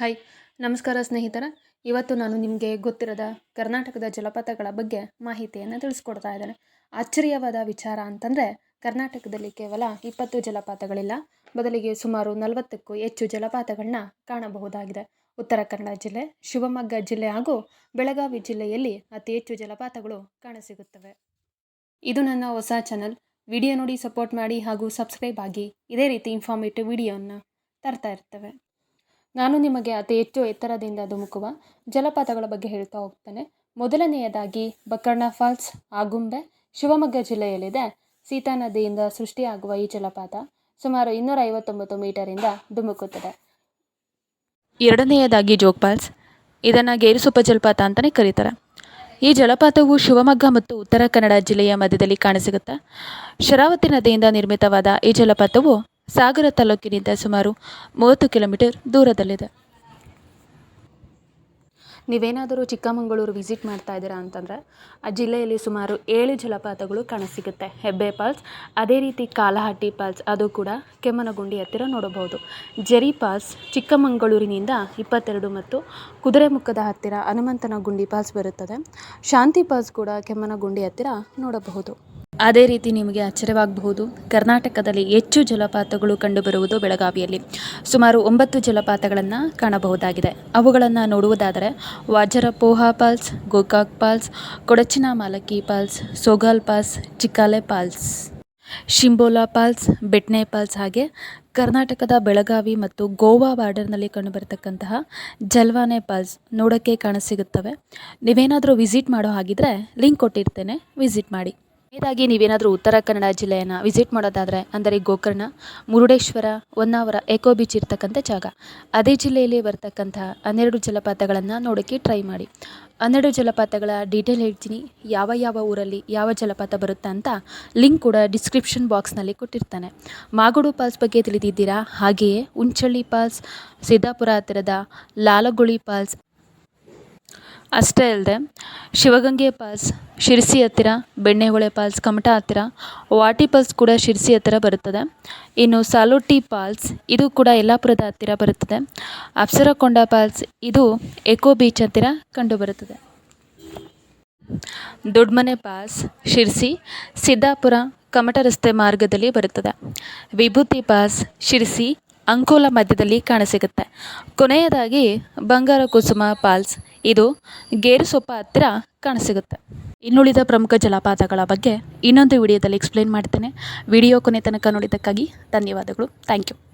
Hi, ನಮಸ್ಕಾರ ಸ್ನೇಹಿತರ. ಇವತ್ತು ನಾನು ನಿಮಗೆ ಗೊತ್ತಿರದ ಕರ್ನಾಟಕದ ಜಲಪಾತಗಳ ಬಗ್ಗೆ ಮಾಹಿತಿಯನ್ನು ತಿಳಿಸ್ಕೊಡ್ತಾ ಇದ್ದೇನೆ. ಆಶ್ಚರ್ಯವಾದ ವಿಚಾರ ಅಂತಂದರೆ, ಕರ್ನಾಟಕದಲ್ಲಿ ಕೇವಲ ಇಪ್ಪತ್ತು ಜಲಪಾತಗಳಿಲ್ಲ, ಬದಲಿಗೆ ಸುಮಾರು ನಲವತ್ತಕ್ಕೂ ಹೆಚ್ಚು ಜಲಪಾತಗಳನ್ನ ಕಾಣಬಹುದಾಗಿದೆ. ಉತ್ತರ ಕನ್ನಡ ಜಿಲ್ಲೆ, ಶಿವಮೊಗ್ಗ ಜಿಲ್ಲೆ ಹಾಗೂ ಬೆಳಗಾವಿ ಜಿಲ್ಲೆಯಲ್ಲಿ ಅತಿ ಹೆಚ್ಚು ಜಲಪಾತಗಳು ಕಾಣಸಿಗುತ್ತವೆ. ಇದು ನನ್ನ ಹೊಸ ಚಾನಲ್. ವಿಡಿಯೋ ನೋಡಿ ಸಪೋರ್ಟ್ ಮಾಡಿ ಹಾಗೂ ಸಬ್ಸ್ಕ್ರೈಬ್ ಆಗಿ ಇದೇ ರೀತಿ ಇನ್ಫಾರ್ಮೇಟಿವ್ ವಿಡಿಯೋನ ತರ್ತಾ ಇರ್ತೇವೆ. ನಾನು ನಿಮಗೆ ಅತಿ ಹೆಚ್ಚು ಎತ್ತರದಿಂದ ಧುಮುಕುವ ಜಲಪಾತಗಳ ಬಗ್ಗೆ ಹೇಳ್ತಾ ಹೋಗ್ತೇನೆ. ಮೊದಲನೆಯದಾಗಿ ಬಕರ್ಣ ಫಾಲ್ಸ್, ಆಗುಂಬೆ, ಶಿವಮೊಗ್ಗ ಜಿಲ್ಲೆಯಲ್ಲಿದೆ. ಸೀತಾ ನದಿಯಿಂದ ಸೃಷ್ಟಿಯಾಗುವ ಈ ಜಲಪಾತ ಸುಮಾರು ಇನ್ನೂರ ಐವತ್ತೊಂಬತ್ತು ಮೀಟರಿಂದ ಧುಮುಕುತ್ತದೆ. ಎರಡನೆಯದಾಗಿ ಜೋಗ್ ಫಾಲ್ಸ್, ಇದನ್ನು ಗೇರುಸುಪ್ಪ ಜಲಪಾತ ಅಂತಲೇ ಕರೀತಾರೆ. ಈ ಜಲಪಾತವು ಶಿವಮೊಗ್ಗ ಮತ್ತು ಉತ್ತರ ಕನ್ನಡ ಜಿಲ್ಲೆಯ ಮಧ್ಯದಲ್ಲಿ ಕಾಣಸಿಗುತ್ತೆ, ಶರಾವತಿ ನದಿಯಿಂದ ನಿರ್ಮಿತವಾದ ಈ ಜಲಪಾತವು ಸಾಗರ ತಾಲೂಕಿನಿಂದ ಸುಮಾರು ಮೂವತ್ತು ಕಿಲೋಮೀಟರ್ ದೂರದಲ್ಲಿದೆ. ನೀವೇನಾದರೂ ಚಿಕ್ಕಮಗಳೂರು ವಿಸಿಟ್ ಮಾಡ್ತಾ ಇದ್ದೀರಾ ಅಂತಂದರೆ, ಆ ಜಿಲ್ಲೆಯಲ್ಲಿ ಸುಮಾರು ಏಳು ಜಲಪಾತಗಳು ಕಾಣಸಿಗುತ್ತೆ. ಹೆಬ್ಬೆ ಫಾಲ್ಸ್, ಅದೇ ರೀತಿ ಕಾಲಹಟ್ಟಿ ಪಾಲ್ಸ್ ಅದು ಕೂಡ ಕೆಮ್ಮನಗುಂಡಿ ಹತ್ತಿರ ನೋಡಬಹುದು. ಜರಿ ಫಾಲ್ಸ್, ಚಿಕ್ಕಮಗಳೂರಿನಿಂದ ಇಪ್ಪತ್ತೆರಡು ಮತ್ತು ಕುದುರೆಮುಖದ ಹತ್ತಿರ ಹನುಮಂತನ ಗುಂಡಿ ಫಾಲ್ಸ್ ಬರುತ್ತದೆ. ಶಾಂತಿ ಫಾಲ್ಸ್ ಕೂಡ ಕೆಮ್ಮನಗುಂಡಿ ಹತ್ತಿರ ನೋಡಬಹುದು. ಅದೇ ರೀತಿ ನಿಮಗೆ ಆಶ್ಚರ್ಯವಾಗಬಹುದು. ಕರ್ನಾಟಕದಲ್ಲಿ ಹೆಚ್ಚು ಜಲಪಾತಗಳು ಕಂಡುಬರುವುದು ಬೆಳಗಾವಿಯಲ್ಲಿ. ಸುಮಾರು ಒಂಬತ್ತು ಜಲಪಾತಗಳನ್ನು ಕಾಣಬಹುದಾಗಿದೆ. ಅವುಗಳನ್ನು ನೋಡುವುದಾದರೆ Vajrapoha falls Gokak falls ಕೊಡಚಿನ Malaki falls Sogal falls Chikkale falls Shimbola falls Betne falls ಹಾಗೆ ಕರ್ನಾಟಕದ ಬೆಳಗಾವಿ ಮತ್ತು ಗೋವಾ ಬಾರ್ಡರ್ನಲ್ಲಿ ಕಂಡುಬರತಕ್ಕಂತಹ ಜಲ್ವಾನೆ ಪಾಲ್ಸ್ ನೋಡೋಕ್ಕೆ ಕಾಣಸಿಗುತ್ತವೆ ನೀವೇನಾದರೂ ವಿಸಿಟ್ ಮಾಡೋ ಹಾಗಿದ್ರೆ ಲಿಂಕ್ ಕೊಟ್ಟಿರ್ತೇನೆ. ವಿಸಿಟ್ ಮಾಡಿ. ಇದಾಗಿ ನೀವೇನಾದರೂ ಉತ್ತರ ಕನ್ನಡ ಜಿಲ್ಲೆಯನ್ನು ವಿಸಿಟ್ ಮಾಡೋದಾದರೆ ಅಂದರೆ ಗೋಕರ್ಣ, ಮುರುಡೇಶ್ವರ, ಹೊನ್ನಾವರ ಎಕೋ ಬೀಚ್ ಇರ್ತಕ್ಕಂಥ ಜಾಗ. ಅದೇ ಜಿಲ್ಲೆಯಲ್ಲಿ ಬರ್ತಕ್ಕಂಥ ಹನ್ನೆರಡು ಜಲಪಾತಗಳನ್ನು ನೋಡೋಕ್ಕೆ ಟ್ರೈ ಮಾಡಿ. ಹನ್ನೆರಡು ಜಲಪಾತಗಳ ಡೀಟೇಲ್ ಹೇಳ್ತೀನಿ. ಯಾವ ಯಾವ ಊರಲ್ಲಿ ಯಾವ ಜಲಪಾತ ಬರುತ್ತೆ ಅಂತ ಲಿಂಕ್ ಕೂಡ ಡಿಸ್ಕ್ರಿಪ್ಷನ್ ಬಾಕ್ಸ್ನಲ್ಲಿ ಕೊಟ್ಟಿರ್ತಾನೆ. ಮಾಗೋಡು ಪಾಲ್ಸ್ ಬಗ್ಗೆ ತಿಳಿದಿದ್ದೀರಾ? ಹಾಗೆಯೇ ಉಂಚಳ್ಳಿ ಪಾಲ್ಸ್ ಸಿದ್ದಾಪುರ ಹತ್ತಿರದ ಲಾಲಗುಳಿ ಪಾಲ್ಸ್ ಅಷ್ಟೇ ಅಲ್ಲದೆ ಶಿವಗಂಗೆ ಪಾಲ್ಸ್, ಶಿರಸಿ ಹತ್ತಿರ, ಬೆಣ್ಣೆಹೊಳೆ ಪಾಲ್ಸ್, ಕಮಟ ಹತ್ತಿರ, ವಾಟಿ ಪಾಲ್ಸ್ ಕೂಡ ಶಿರಸಿ ಹತ್ತಿರ ಬರುತ್ತದೆ. ಇನ್ನು ಸಾಲೋಟಿ ಪಾಲ್ಸ್, ಇದು ಕೂಡ ಯಲ್ಲಾಪುರದ ಹತ್ತಿರ ಬರುತ್ತದೆ. ಅಪ್ಸರಕೊಂಡ ಪಾಲ್ಸ್, ಇದು ಎಕೋ ಬೀಚ್ ಹತ್ತಿರ ಕಂಡುಬರುತ್ತದೆ. ದೊಡ್ಡಮನೆ ಪಾಸ್ ಶಿರಸಿ, ಸಿದ್ದಾಪುರ, ಕಮಟ ರಸ್ತೆ ಮಾರ್ಗದಲ್ಲಿ ಬರುತ್ತದೆ. ವಿಭೂತಿ ಪಾಸ್ ಶಿರಸಿ ಅಂಕೋಲ ಮಧ್ಯದಲ್ಲಿ ಕಾಣಸಿಗುತ್ತೆ. ಕೊನೆಯದಾಗಿ ಬಂಗಾರ ಕುಸುಮ ಪಾಲ್ಸ್. ಇದು ಗೇರುಸೊಪ್ಪ ಹತ್ತಿರ ಕಾಣಸಿಗುತ್ತೆ. ಇನ್ನುಳಿದ ಪ್ರಮುಖ ಜಲಪಾತಗಳ ಬಗ್ಗೆ ಇನ್ನೊಂದು ವಿಡಿಯೋದಲ್ಲಿ ಎಕ್ಸ್ಪ್ಲೇನ್ ಮಾಡ್ತೇನೆ. ವಿಡಿಯೋ ಕೊನೆ ತನಕ ನೋಡಿದ್ದಕ್ಕಾಗಿ ಧನ್ಯವಾದಗಳು. Thank you